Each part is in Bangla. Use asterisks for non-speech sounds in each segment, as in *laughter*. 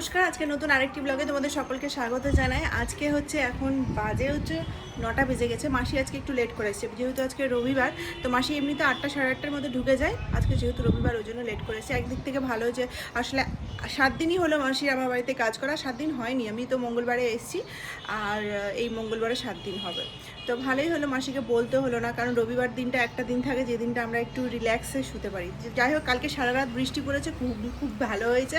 নমস্কার, আজকে নতুন আরেকটি ব্লগে তোমাদের সকলকে স্বাগত জানাই। আজকে হচ্ছে এখন বাজে হচ্ছে নটা বেজে গেছে। মাসি আজকে একটু লেট করে এসেছে। যেহেতু আজকে রবিবার, তো মাসি এমনিতে আটটা সাড়ে আটটার মধ্যে ঢুকে যায়। আজকে যেহেতু রবিবার, ওই জন্য লেট করেছে একদিক থেকে ভালো যে আসলে সাত দিনই হলো মাসি আমার বাড়িতে কাজ করা। সাত দিন হয়নি। আমি তো মঙ্গলবারে এসেছি, আর এই মঙ্গলবারে সাত দিন হবে। তো ভালোই হলো, মাসিকে বলতে হলো না, কারণ রবিবার দিনটা একটা দিন থাকে, যে দিনটা আমরা একটু রিল্যাক্সে শুতে পারি। যাই হোক, কালকে সারা রাত বৃষ্টি পড়েছে, খুব খুব ভালো হয়েছে।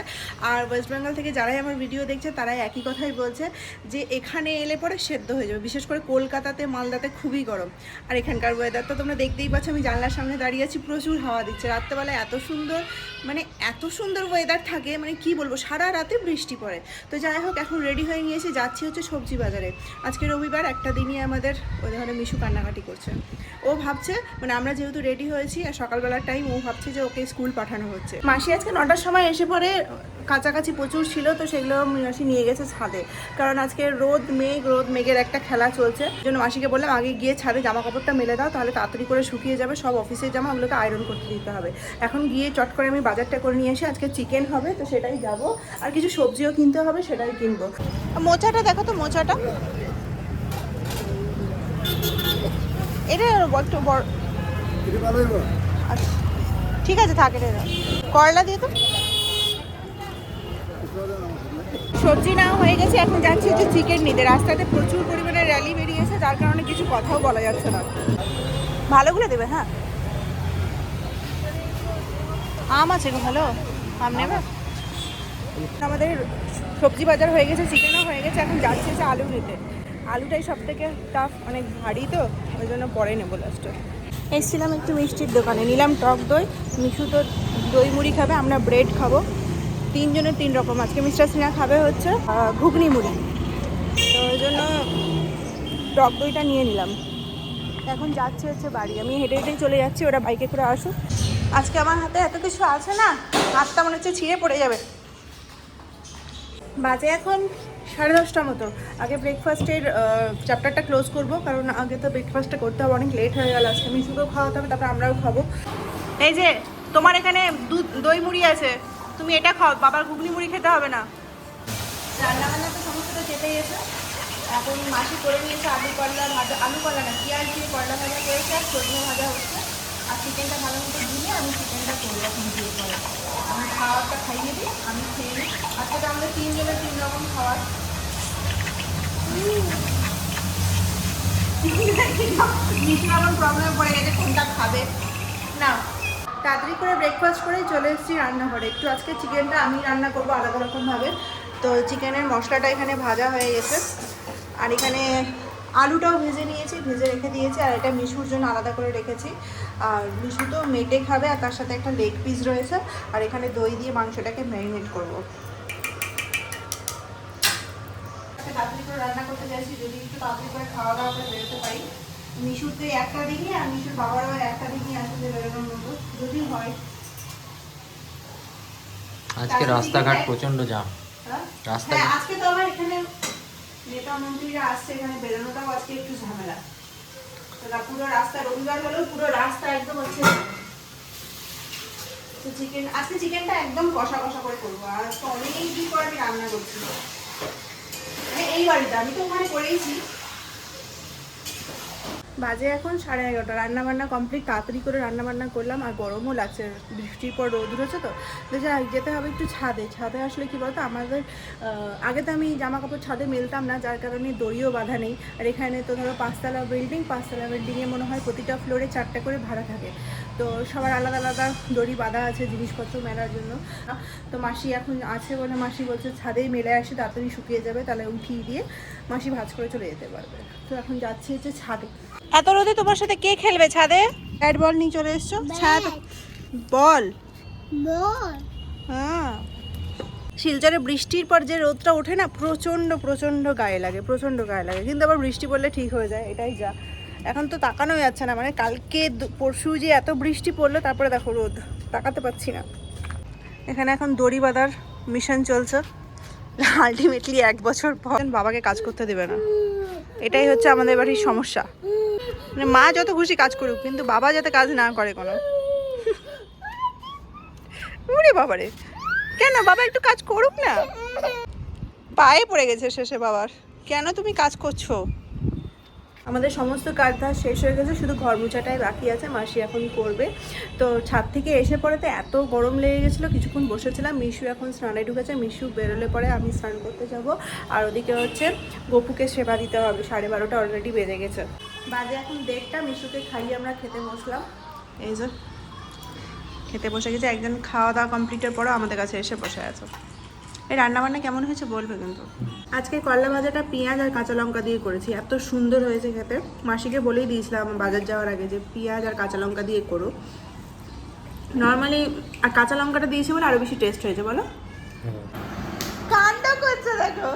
আর ওয়েস্ট বেঙ্গল থেকে যারাই আমার ভিডিও দেখছে, তারাই একই কথাই বলছে, যে এখানে এলে পরে সেদ্ধ হয়ে যাবে। বিশেষ করে কলকাতাতে, মালদাতে খুবই গরম। আর এখানকার ওয়েদার তো তোমরা দেখতেই পাচ্ছ, আমি জানলার সামনে দাঁড়িয়ে আছি, প্রচুর হাওয়া দিচ্ছে। রাত্রেবেলা এত সুন্দর মানে এত সুন্দর ওয়েদার থাকে মানে কি বলব, সারা রাতে বৃষ্টি পড়ে। তো যাই হোক, এখন রেডি হয়ে নিয়েছি, যাচ্ছি হচ্ছে সবজি বাজারে। আজকে রবিবার, একটা দিনই আমাদের ওই ধরনের মিশু কান্নাকাটি করছে। ও ভাবছে মানে আমরা যেহেতু রেডি হয়েছি আর সকালবেলার টাইম ও ভাবছে যে ওকে স্কুল পাঠানো হচ্ছে। মাসি আজকে নটার সময় এসে পরে কাছাকাছি প্রচুর ছিল, তো সেগুলো মাসি নিয়ে গেছে ছাদে। কারণ আজকে রোদ, মেঘ, রোদ, মেঘের একটা খেলা চলছে। জন্য মাসিকে বললাম, আগে গিয়ে ছাদে জামা কাপড়টা মেলে দাও, তাহলে তাড়াতাড়ি করে শুকিয়ে যাবে, সব অফিসের জামা ওগুলোকে আয়রন করতে দিতে হবে। এখন গিয়ে চট করে আমি বাজারটা করে নিয়ে এসে আজকে চিকেন হবে, তো সেটাই যাব। আর কিছু সবজিও কিনতে হবে, সেটাই কিনবো। মোচাটা, দেখো তো মোচাটা। এটা একটু বড় ঠিক আছে, থাকে করলা দিয়ে তো। সবজি না হয়ে গেছে, এখন যাচ্ছি হচ্ছে চিকেন নিতে। রাস্তাতে প্রচুর পরিমাণে র্যালি বেরিয়েছে, যার কারণে কিছু কথাও বলা যাচ্ছে না। ভালোগুলো দেবে হ্যাঁ? আম আছে গো, ভালো? আম নেবে? আমাদের সবজি বাজার হয়ে গেছে চিকেনও হয়ে গেছে, এখন যাচ্ছে হচ্ছে আলু নিতে। আলুটাই সব থেকে টাফ অনেক ভারী তো, ওই জন্য পরে নেব লাস্টে এসছিলাম একটু মিষ্টির দোকানে, নিলাম টক দই, মিশু তো দই মুড়ি খাবে, আমরা ব্রেড খাব। তিনজনের তিন রকম, আজকে মিস্টার সিনহা খাবে হচ্ছে ঘুগনি মুড়ি। তো ওই জন্য টক দইটা নিয়ে নিলাম। এখন যাচ্ছে হচ্ছে বাড়ি, আমি হেঁটে হেঁটেই চলে যাচ্ছি, ওরা বাইকে করে আসুক। আজকে আমার হাতে এত কিছু আছে না, হাতটা মনে হচ্ছে ছিঁড়ে পড়ে যাবে। বাজে এখন সাড়ে দশটা মতো। আগে ব্রেকফাস্টের চ্যাপ্টারটা ক্লোজ করব, কারণ আগে তো ব্রেকফাস্টটা করতে হবে, অনেক লেট হয়ে গেল। আজকে মিশুকেও খাওয়াতে হবে, তারপর আমরাও খাব। এই যে, তোমার এখানে দুধ, দই মুড়ি আছে। তুমি এটা খাও, বাবার ঘুগনি মুড়ি খেতে হবে না। রান্না বান্না তো সমস্তটা চেপেই এসে। এখন মাসি করে নিয়েছে আলু করলা ভাজা, আলু করলা না, পেঁয়াজ দিয়ে করলা ভাজা করেছে আর সজনে ভাজা হচ্ছে। আর চিকেনটা ভালো মতো দিয়ে আমি চিকেনটা করব এখন দিয়ে আমি খাওয়ারটা খাইয়ে দিই, আমি খেয়ে নিই। আজকে তো আমাদের তিনজনের তিন রকম খাওয়ার নিচে এমন প্রবলেমে পড়ে গেছে, কোনটা খাবে? না। তাড়াতাড়ি করে ব্রেকফাস্ট করেই চলে এসেছি রান্নাঘরে। একটু আজকে চিকেনটা আমি রান্না করব আলাদা রকমভাবে। তো চিকেনের মশলাটা এখানে ভাজা হয়ে গেছে। আর এখানে আলুটাও ভেজে নিয়েছি ভেজে রেখে দিয়েছি আর এটা মিশুর জন্য আলাদা করে রেখেছি। আর মিশু তো মেটে খাবে আর তার সাথে একটা লেগ পিস রয়েছে আর এখানে দই দিয়ে মাংসটাকে ম্যারিনেট করব। তাড়াতাড়ি করে রান্না করতে চাইছি যদি একটু তাড়াতাড়ি করে খাওয়া দাওয়া করে বেরোতে পারি। মিশুর তো এই একটা দিনই আর মিশুর বাবারও একটা দিনই আসলে বেরোনোর মতো যদি হয়। আজকে রাস্তাঘাট প্রচণ্ড জাম হ্যাঁ? রাস্তাঘাট- হ্যাঁ আজকে তো আমার এখানে নেতা মন্ত্রীরা আসছে এখানে বেরোনোটাও আজকে একটু ঝামেলা। পুরো রাস্তা, রবিবার হলেও পুরো রাস্তা একদম হচ্ছে তো চিকেন আজকে চিকেনটা একদম কষা কষা করে করব। আর আজকে অনেক দিন পর আমি রান্না করছি। মানে এই বাড়িতে আমি তো ওখানে করেইছি। বাজে এখন সাড়ে এগারোটা। রান্না বান্না কমপ্লিট তাড়াতাড়ি করে রান্না বান্না করলাম, আর গরমও লাগছে, বৃষ্টির পর রোদ তো। তো যাই যেতে হবে একটু ছাদে। ছাদে আসলে কি বলতো, আমাদের আগে তো আমি জামা কাপড় ছাদে মেলতাম না, যার কারণে দড়িও বাঁধা নেই। আর এখানে তো ধরো পাঁচতলা বিল্ডিং পাঁচতলা বিল্ডিংয়ে মনে হয় প্রতিটা ফ্লোরে চারটে করে ভাড়া থাকে। তো সবার আলাদা আলাদা দড়ি বাঁধা আছে জিনিসপত্র মেলার জন্য। তো মাসি এখন আছে বলে মাসি বলছে, ছাদেই মেলে আসে তাড়াতাড়ি শুকিয়ে যাবে, তাহলে উঠিয়ে দিয়ে মাসি ভাজ করে চলে যেতে পারবে। তো এখন যাচ্ছি হচ্ছে ছাদে। এত রোদে তোমার সাথে কে খেলবে ছাদে? ব্যাট বল নিয়ে চলে এসছো? ছাদ বল। হ্যাঁ। শিলচরে বৃষ্টির পর যে রোদটা ওঠে না প্রচণ্ড প্রচণ্ড গায়ে লাগে প্রচণ্ড গায়ে লাগে। কিন্তু আবার বৃষ্টি পড়লে ঠিক হয়ে যায় এটাই যা। এখন তো তাকানো যাচ্ছে না মানে কালকে দু- পরশু যে এত বৃষ্টি পড়ল তারপরে দেখো রোদ তাকাতে পাচ্ছি না। এখানে এখন দড়ি বাঁধার মিশন চলছে। আলটিমেটলি এক বছর পর বাবাকে কাজ করতে দেবে না। এটাই হচ্ছে আমাদের বাড়ির সমস্যা। মানে মা যত খুশি কাজ করুক, কিন্তু বাবা যাতে কাজ না করে কোনো। উরে বাবারে। কেন? বাবা একটু কাজ করুক না। পায়ে পড়ে গেছে শেষে বাবার। কেন তুমি কাজ করছ? আমাদের সমস্ত কাজ ধাজ শেষ হয়ে গেছে, শুধু ঘর মোছাটাই বাকি আছে, মাসি এখন করবে। তো ছাদ থেকে এসে পরে তো এত গরম লেগে গেছিল, কিছুক্ষণ বসেছিলাম, মিশু এখন স্নানে ঢুকেছে, মিশু বেরোলে পরে আমি স্নান করতে যাব। আর ওদিকে হচ্ছে গপুকে সেবা দিতে হবে, সাড়ে বারোটা অলরেডি বেজে গেছে। বাজে এখন দেড়টা, মিশুকে খাইয়ে আমরা খেতে বসলাম। এই যে, খেতে বসে গেছে, একজন খাওয়া দাওয়া কমপ্লিটের পরও আমাদের কাছে এসে বসে আছে। এই রান্নাবান্না কেমন হয়েছে বলবে কিন্তু? আজকে করলা ভাজাটা পেঁয়াজ আর কাঁচা লঙ্কা দিয়ে করেছি, এত সুন্দর হয়েছে খেতে। মাসিকে বলেই দিয়েছিলাম বাজার যাওয়ার আগে যে পেঁয়াজ আর কাঁচা লঙ্কা দিয়ে করো। নর্মালি আর কাঁচা লঙ্কাটা দিয়েছি বলে আরও বেশি টেস্ট হয়েছে, বলো। কাণ্ড করছে দেখো।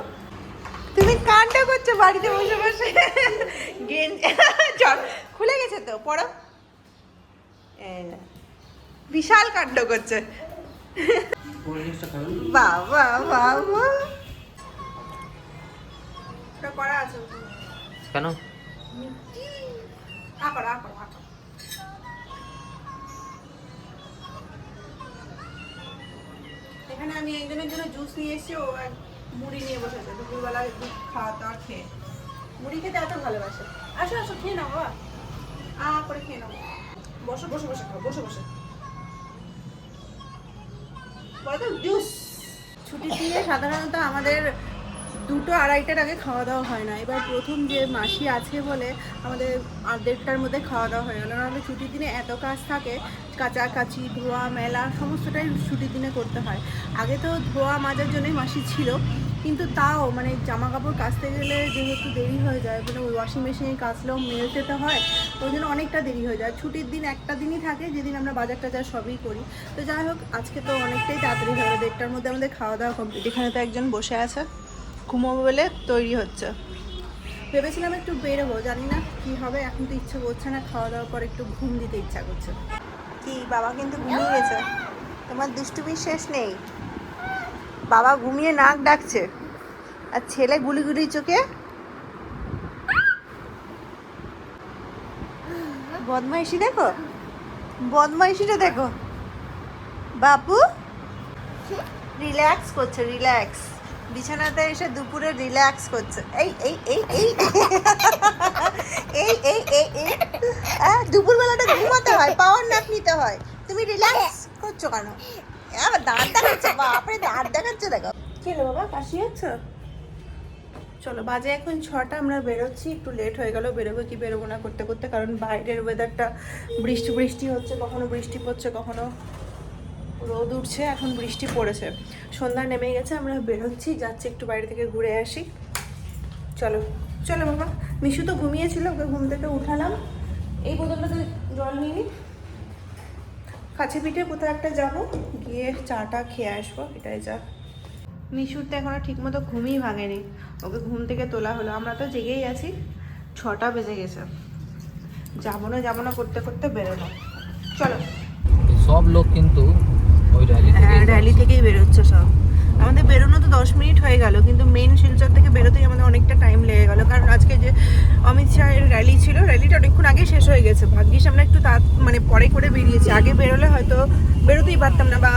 তুমি কাণ্ড করছ বাড়িতে বসে বসে। *laughs* চল, খুলে গেছে তো, পড়ো। বিশাল কাণ্ড করছে। বাবা বাবা। আছে কেন? করো আ করো। এখানে আমি একজনের জন্য জুস নিয়ে এসেছি ও এক মুড়ি নিয়ে বসেছে। দুপুরবেলা দুধ খাওয়া দাওয়া খেয়ে। মুড়ি খেতে এত ভালোবাসে। আসো আসো খেয়ে নাও বাবা। আ করে খেয়ে নাও। বসো বসে বসে খাও বসে বসে। জুস। ছুটির দিনে সাধারণত আমাদের দুটো আড়াইটার আগে খাওয়া দাওয়া হয় না। এবার প্রথম যে মাসি আছে বলে আমাদের দেড়টার মধ্যে খাওয়া দাওয়া হয়ে গেল। নাহলে ছুটির দিনে এত কাজ থাকে, কাচাকাচি, ধোয়া, মেলা, সমস্তটাই ছুটির দিনে করতে হয়। আগে তো ধোয়া মাজার জন্যই মাসি ছিল। কিন্তু তাও মানে জামা কাপড় কাচতে গেলে যেহেতু দেরি হয়ে যায় মানে ওই ওয়াশিং মেশিনে কাচলেও মেলতে হয়, ওই জন্য অনেকটা দেরি হয়ে যায়। ছুটির দিন একটা দিনই থাকে, যেদিন আমরা বাজার টাজার সবই করি। তো যাই হোক, আজকে তো অনেকটাই তাড়াতাড়ি হয়ে দেড়টার মধ্যে আমাদের খাওয়া দাওয়া কমপ্লিট এখানে তো একজন বসে আছে, ঘুমোবো বলে তৈরি হচ্ছে। ভেবেছিলাম একটু বেরোবো, জানি না কি হবে, এখন তো ইচ্ছে করছে না, খাওয়া দাওয়ার পর একটু ঘুম দিতে ইচ্ছা করছে। কি, বাবা কিন্তু ঘুমিয়ে গেছে। তোমার দুষ্টুমির শেষ নেই? বাবা ঘুমিয়ে নাক ডাকছে। আর ছেলে গুলি গুলি চোখে। বদমাইশি দেখো? বদমাইশিটা দেখো। বাপু রিল্যাক্স করছে রিল্যাক্স বিছানাতে এসে দুপুরে রিল্যাক্স করছে। এই এই এই এই। এই এই এই এই। দুপুরবেলাটা ঘুমাতে হয় পাওয়ার নাপ নিতে হয়। তুমি রিল্যাক্স করছ কেন? আবার দাঁত দেখাচ্ছে, বাপরে, দাঁত দেখাচ্ছে, দেখো। কি বাবা, কাশি হচ্ছে? চলো, বাজে এখন ছটা, আমরা বেরোচ্ছি, একটু লেট হয়ে গেল, বেরোবো কি বেরোবো না করতে করতে, কারণ বাইরের ওয়েদারটা বৃষ্টি বৃষ্টি হচ্ছে, কখনো বৃষ্টি পড়ছে, কখনো রোদ উঠছে, এখন বৃষ্টি পড়েছে। সন্ধ্যা নেমে গেছে, আমরা বেরোচ্ছি, যাচ্ছি একটু বাইরে থেকে ঘুরে আসি। চলো চলো বাবা, মিশু তো ঘুমিয়েছিল, ওকে ঘুম থেকে উঠালাম। এই বোতলটাতে জল নিয়ে নিই কাছে পিঠে কোথাও একটা যাব? গিয়ে চাটা খেয়ে আসব এটাই যা। মিশুর তো এখন ঠিক ঠিকমতো ঘুমই ভাঙেনি। ওকে ঘুম থেকে তোলা হলো। আমরা তো জেগেই আছি। ছটা বেজে গেছে। যাব না যাব না করতে করতে বেরোলো চলো। সব লোক কিন্তু ওই র্যালি হ্যাঁ র্যালি থেকেই বেরোচ্ছে সব। আমাদের বেরোনো তো দশ মিনিট হয়ে গেল, কিন্তু মেন শিলচর থেকে বেরোতেই আমাদের অনেকটা টাইম লেগে গেল। কারণ আজকে যে অমিত শাহের র্যালি ছিল র্যালিটা অনেকক্ষণ আগে শেষ হয়ে গেছে। ভাগ্যিস আমরা একটু তা মানে পরে করে বেরিয়েছি। আগে বেরোলে হয়তো বেরোতেই পারতাম না বা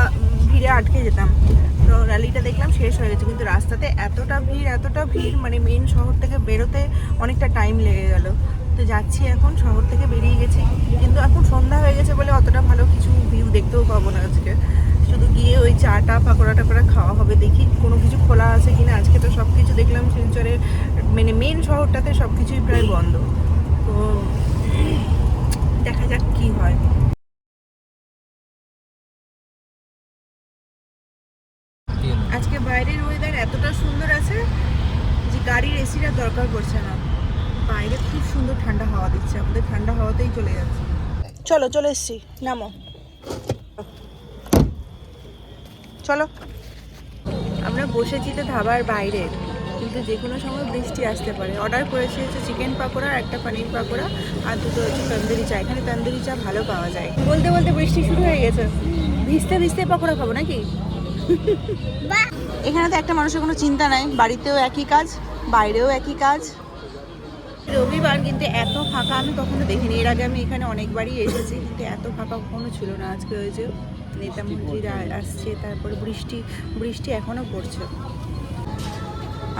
ভিড়ে আটকে যেতাম। তো র্যালিটা দেখলাম শেষ হয়ে গেছে, কিন্তু রাস্তাতে এতটা ভিড় এতটা ভিড় মানে মেন শহর থেকে বেরোতে অনেকটা টাইম লেগে গেল। তো যাচ্ছি এখন, শহর থেকে বেরিয়ে গেছি। কিন্তু এখন সন্ধ্যা হয়ে গেছে বলে অতটা ভালো কিছু ভিউ দেখতেও পাবো না আজকে। শুধু গিয়ে ওই চাটা পাকোড়া টাকোড়া খাওয়া হবে, দেখি কোনো কিছু খোলা আছে কিনা। আজকে তো সব কিছু দেখলাম শিলচরের মানে মেন শহরটাতে সব কিছুই প্রায় বন্ধ। তো দেখা যাক কি হয়। আজকে বাইরের ওয়েদার এতটা সুন্দর আছে যে গাড়ির এসিটা দরকার পড়ছে না। বাইরে খুব সুন্দর ঠান্ডা হাওয়া দিচ্ছে, আমাদের ঠান্ডা হাওয়াতেই চলে যাচ্ছে। চলো, চলে এসছি। নামো। চলো। আমরা বসেছি তো ধাবার বাইরে কিন্তু যে কোনো সময় বৃষ্টি আসতে পারে। অর্ডার করেছি হচ্ছে চিকেন পাকোড়া আর একটা পনির পাকোড়া আর দুটো হচ্ছে তন্দুরি চা। এখানে তন্দুরি চা ভালো পাওয়া যায়। বলতে বলতে বৃষ্টি শুরু হয়ে গেছে। ভিজতে ভিজতে পাকোড়া খাব নাকি? এখানে তো একটা মানুষের কোনো চিন্তা নাই। বাড়িতেও একই কাজ বাইরেও একই কাজ। রবিবার কিন্তু এত ফাঁকা আমি কখনো দেখিনি। এর আগে আমি এখানে অনেকবারই এসেছি কিন্তু এত ফাঁকা কখনো ছিল না আজকে হয়েছে। নেতা মন্ত্রীরা আসছে, তারপরে বৃষ্টি বৃষ্টি এখনও পড়ছে।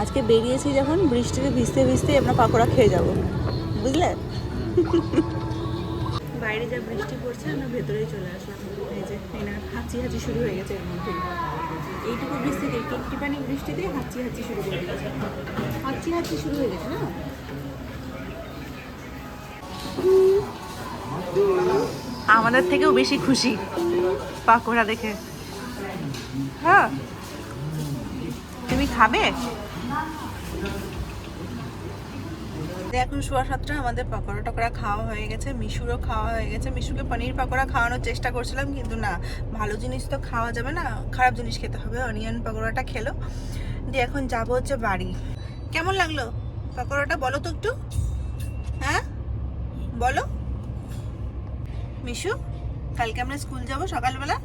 আজকে বেরিয়েছি যখন, বৃষ্টিতে ভিজতে ভিজতে আমরা পাকোড়া খেয়ে যাব। বুঝলে? বাইরে যা বৃষ্টি পড়ছে, আমরা ভেতরেই চলে আসলাম। এই যে এনার হাঁচি হাঁচি শুরু হয়ে গেছে এর মধ্যে। এইটুকু বৃষ্টিতে একটুখানি বৃষ্টিতে হাঁচি হাঁচি শুরু হয়ে গেছে হাঁচি হাঁচি শুরু হয়ে গেছে না? আমাদের থেকেও বেশি খুশি পাকোড়া দেখে। হ্যাঁ। তুমি খাবে? এখন সোয়া সাতটা, আমাদের পকোড়া টকোড়া খাওয়া হয়ে গেছে, মিশুরও খাওয়া হয়ে গেছে। মিশুকে পনির পকোড়া খাওয়ানোর চেষ্টা করছিলাম, কিন্তু না, ভালো জিনিস তো খাওয়া যাবে না, খারাপ জিনিস খেতে হবে, অনিয়ন পকোড়াটা খেলো। দিয়ে এখন যাব হচ্ছে বাড়ি। কেমন লাগল পকোড়াটা বলো তো একটু? হ্যাঁ? বলো। মিশু কালকে আমরা স্কুল যাব সকালবেলা।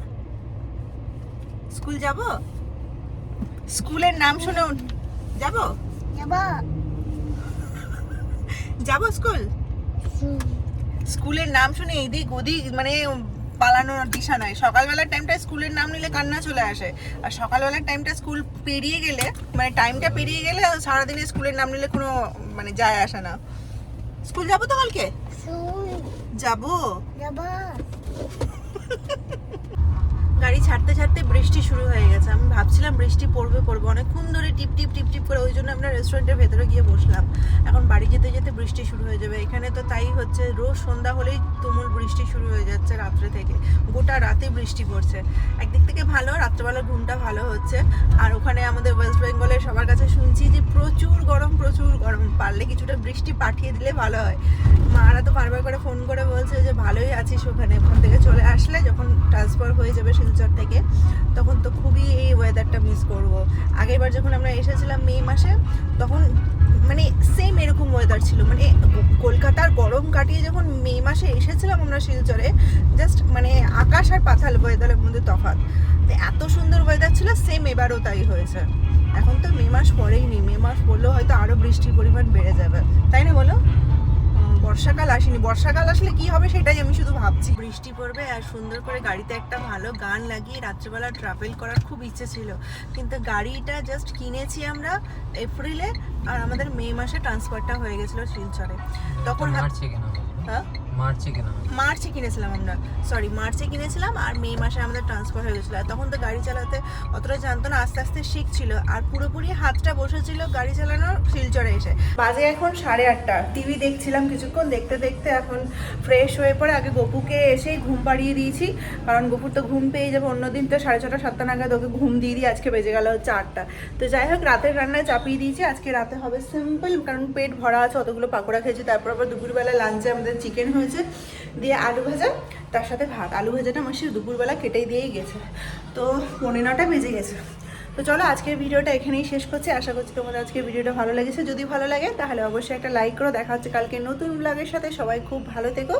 স্কুল যাব? স্কুলের নাম শুনে যাব? যাব। স্কুল? স্কুলের নাম শুনে এদিক ওদিক মানে পালানোর দিশা নয়। সকালবেলার টাইমটা স্কুলের নাম নিলে কান্না চলে আসে। আর সকালবেলার টাইমটা স্কুল পেরিয়ে গেলে মানে টাইমটা পেরিয়ে গেলে সারাদিনে স্কুলের নাম নিলে কোনো মানে যায় আসে না। স্কুল যাব তো কালকে? যাব *laughs* গাড়ি ছাড়তে ছাড়তে বৃষ্টি শুরু হয়ে গেছে। আমি ভাবছিলাম বৃষ্টি পড়বে পড়বে। অনেকক্ষণ ধরে টিপ টিপ টিপ টিপ করে ওই জন্য আমরা রেস্টুরেন্টের ভেতরে গিয়ে বসলাম। এখন বাড়ি যেতে যেতে বৃষ্টি শুরু হয়ে যাবে। এখানে তো তাই হচ্ছে, রোজ সন্ধ্যা হলেই তুমুল বৃষ্টি শুরু হয়ে যাচ্ছে রাত্রে থেকে। গোটা রাতে বৃষ্টি পড়ছে। একদিক থেকে ভালো, রাত্রেবেলা ঘুমটা ভালো হচ্ছে। আর ওখানে আমাদের ওয়েস্ট বেঙ্গলের সবার কাছে শুনছি যে প্রচুর গরম প্রচুর গরম। পারলে কিছুটা বৃষ্টি পাঠিয়ে দিলে ভালো হয়। মারা তো বারবার করে ফোন করে বলছে যে, ভালোই আছিস ওখানে। ওখান থেকে চলে আসলে যখন ট্রান্সফার হয়ে যাবে শিলচর থেকে, তখন তো খুবই এই ওয়েদারটা মিস করব। আগেরবার যখন আমরা এসেছিলাম মে মাসে, তখন মানে সেম এরকম ওয়েদার ছিল। মানে কলকাতার গরম কাটিয়ে যখন মে মাসে এসেছিলাম আমরা শিলচরে জাস্ট মানে আকাশ আর পাতাল ওয়েদারের মধ্যে তফাৎ। এত সুন্দর ওয়েদার ছিল সেম এবারও তাই হয়েছে। এখন তো মে মাস পরেই নেই। মে মাস পড়লেও হয়তো আরও বৃষ্টির পরিমাণ বেড়ে যাবে। তাই না বলো? বর্ষাকাল আসেনি। বর্ষাকাল আসলে কি হবে সেটাই আমি শুধু ভাবছি। বৃষ্টি পড়বে আর সুন্দর করে গাড়িতে একটা ভালো গান লাগিয়ে রাত্রেবেলা ট্রাভেল করার খুব ইচ্ছে ছিল। কিন্তু গাড়িটা জাস্ট কিনেছি আমরা এপ্রিলে আর আমাদের মে মাসে ট্রান্সফারটা হয়ে গেছিল শিলচরে। তখন হ্যাঁ? মার্চে কেনা? মার্চে কিনেছিলাম আমরা। সরি মার্চে কিনেছিলাম আর মে মাসে আমাদের ট্রান্সফার হয়ে গেছিল। তখন তো গাড়ি চালাতে অতটা জানতো না, আস্তে আস্তে শিখছিল। আর পুরোপুরি হাতটা বসেছিল গাড়ি চালানোর শিলচরে এসে। বাজে এখন সাড়ে আটটা। টিভি দেখছিলাম কিছুক্ষণ, দেখতে দেখতে এখন ফ্রেশ হয়ে পড়ে। আগে গপুকে এসেই ঘুম পাড়িয়ে দিয়েছি। কারণ গপুর তো ঘুম পেয়ে যাবে। অন্যদিন তো সাড়ে ছটা, সাতটা নাগাদ ওকে ঘুম দিয়ে দিই আজকে বেজে গেল হচ্ছে আটটা। তো যাই হোক, রাতের রান্নায় চাপিয়ে দিয়েছি। আজকে রাতে হবে সিম্পল কারণ পেট ভরা আছে, অতগুলো পাকোড়া খেয়েছি। তারপর আবার দুপুরবেলা লাঞ্চে আমাদের চিকেন হয়েছে দিয়ে আলু ভাজা, তার সাথে ভাত। আলু ভাজাটা সে দুপুরবেলা কেটেই দিয়েই গেছে। তো পনে নটা বেজে গেছে। তো চলো আজকের ভিডিওটা এখানেই শেষ করছি। আশা করছি তোমাদের আজকের ভিডিওটা ভালো লেগেছে। যদি ভালো লাগে তাহলে অবশ্যই একটা লাইক করো। দেখা হচ্ছে কালকে নতুন ব্লগের সাথে। সবাই খুব ভালো থেকো।